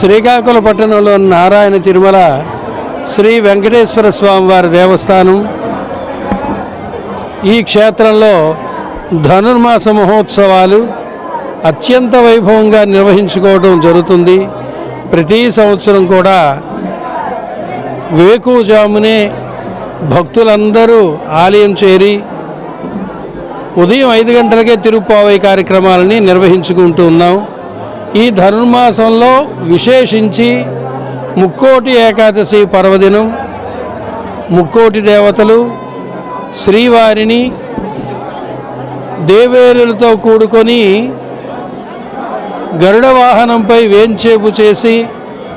శ్రీకాకుళ పట్టణంలో నారాయణ తిరుమల శ్రీ వెంకటేశ్వర స్వామివారి దేవస్థానం. ఈ క్షేత్రంలో ధనుర్మాస మహోత్సవాలు అత్యంత వైభవంగా నిర్వహించుకోవడం జరుగుతుంది. ప్రతి సంవత్సరం కూడా వేకుజామునే భక్తులందరూ ఆలయం చేరి ఉదయం ఐదు గంటలకే తిరుప్పావై కార్యక్రమాలని నిర్వహించుకుంటూ ఉన్నాం. ఈ ధనుర్మాసంలో విశేషించి ముక్కోటి ఏకాదశి పర్వదినం ముక్కోటి దేవతలు శ్రీవారిని దేవేరులతో కూడుకొని గరుడ వాహనంపై వేంచేపు చేసి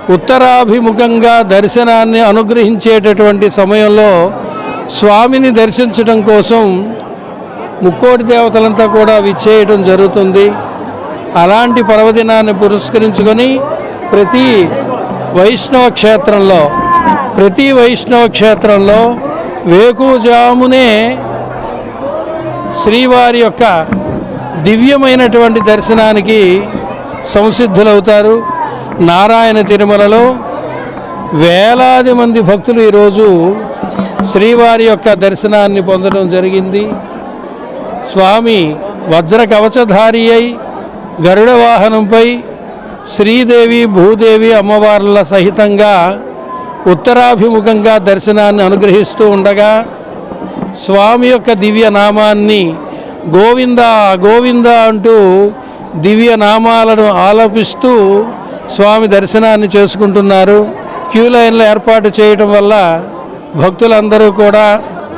ఉత్తరాభిముఖంగా దర్శనాన్ని అనుగ్రహించేటటువంటి సమయంలో స్వామిని దర్శించడం కోసం ముక్కోటి దేవతలంతా కూడా విచ్చేయటం జరుగుతుంది. అలాంటి పర్వదినాన్ని పురస్కరించుకొని ప్రతి వైష్ణవ క్షేత్రంలో ప్రతి వైష్ణవ క్షేత్రంలో వేకుజామునే శ్రీవారి యొక్క దివ్యమైనటువంటి దర్శనానికి సంసిద్ధులవుతారు. నారాయణ తిరుమలలో వేలాది మంది భక్తులు ఈరోజు శ్రీవారి యొక్క దర్శనాన్ని పొందడం జరిగింది. స్వామి వజ్ర కవచధారి అయి గరుడ వాహనంపై శ్రీదేవి భూదేవి అమ్మవార్ల సహితంగా ఉత్తరాభిముఖంగా దర్శనాన్ని అనుగ్రహిస్తూ ఉండగా స్వామి యొక్క దివ్య నామాన్ని గోవింద గోవింద అంటూ దివ్య నామాలను ఆలపిస్తూ స్వామి దర్శనాన్ని చేసుకుంటున్నారు. క్యూ లైన్లు ఏర్పాటు చేయటం వల్ల భక్తులందరూ కూడా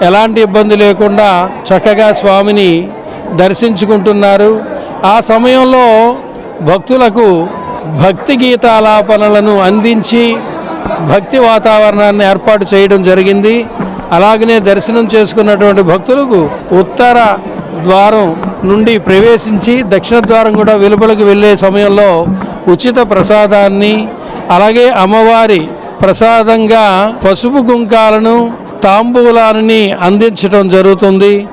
ఎలాంటి ఇబ్బంది లేకుండా చక్కగా స్వామిని దర్శించుకుంటున్నారు. ఆ సమయంలో భక్తులకు భక్తి గీతాలాపనలను అందించి భక్తి వాతావరణాన్ని ఏర్పాటు చేయడం జరిగింది. అలాగనే దర్శనం చేసుకున్నటువంటి భక్తులకు ఉత్తర ద్వారం నుండి ప్రవేశించి దక్షిణ ద్వారం కూడా వెలుపలకు వెళ్ళే సమయంలో ఉచిత ప్రసాదాన్ని అలాగే అమ్మవారి ప్రసాదంగా పసుపు కుంకాలను తాంబూలాలని అందించడం జరుగుతుంది.